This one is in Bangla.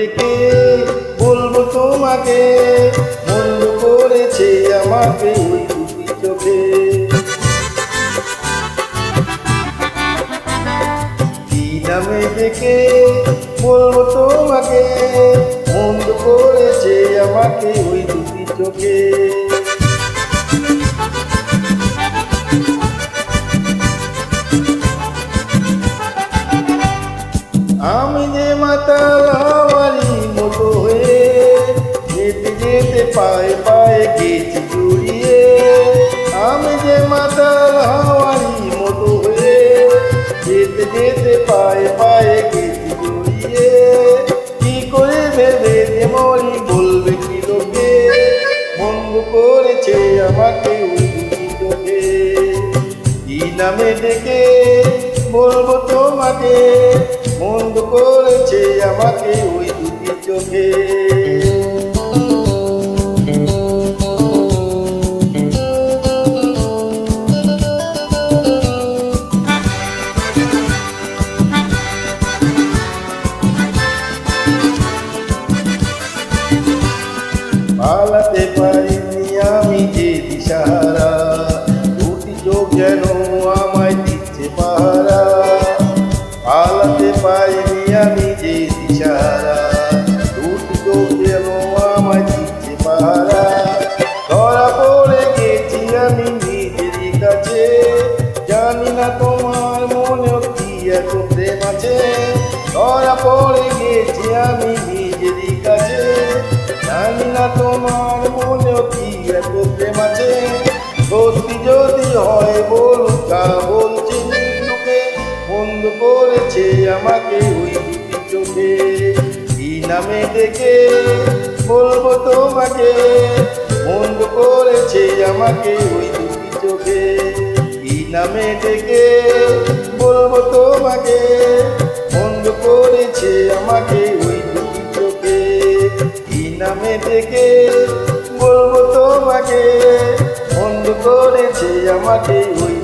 ডেকে বলব তোমাকে? মন্দ করেছে আমাকে ওই চোখে। কি নামে দেখে বলব তোমাকে? মন্দ করেছে আমাকে ওই দুটি চোখে। আমি যে মাতা যেতে যেতে পায়ে পায়ে গেছি জড়িয়ে। আমি যে মাতাল হওয়ারি মতো হয়ে যেতে যেতে পায়ে পায়ে গেছি জড়িয়ে। কি করে ভেবে যে মরি বলবে কি লোকে? মন্দ করেছে আমাকে দুটি কি নামে ডেকে বলব তোমাকে? মন্দ করেছে আমাকে ওই দুটি চোখে। পালাতে পারিনি আমি যে দিশাহারা। দুটি চোখ যেন আমায় দিচ্ছে পাহারা। পালাতে পারিনি আমি যে দিশাহারা। দুটি চোখ যেন আমায় দিচ্ছে পাহারা। ধরা পড়ে গেছি আমি নিজেরই কাছে। জানি না তোমার মনে কি এত প্রেম আছে। ধরা পড়ে গেছি আমি নিজেরই কাছে। জানি না তোমার যদি হয় বলুন তা বলছি লোকে বন্ধ করেছে আমাকে ওই দুটি চোখে। কি নামে ডেকে বলব তোমাকে? বন্ধ করেছে আমাকে ওই দুটি চোখে। কি নামে ডেকে বলব তোমাকে? বন্ধ করেছে আমাকে ওই দুটি চোখে। কি নামে ডেকে বলব তোমাকে? বন্ধ করেছে আমাকে ওই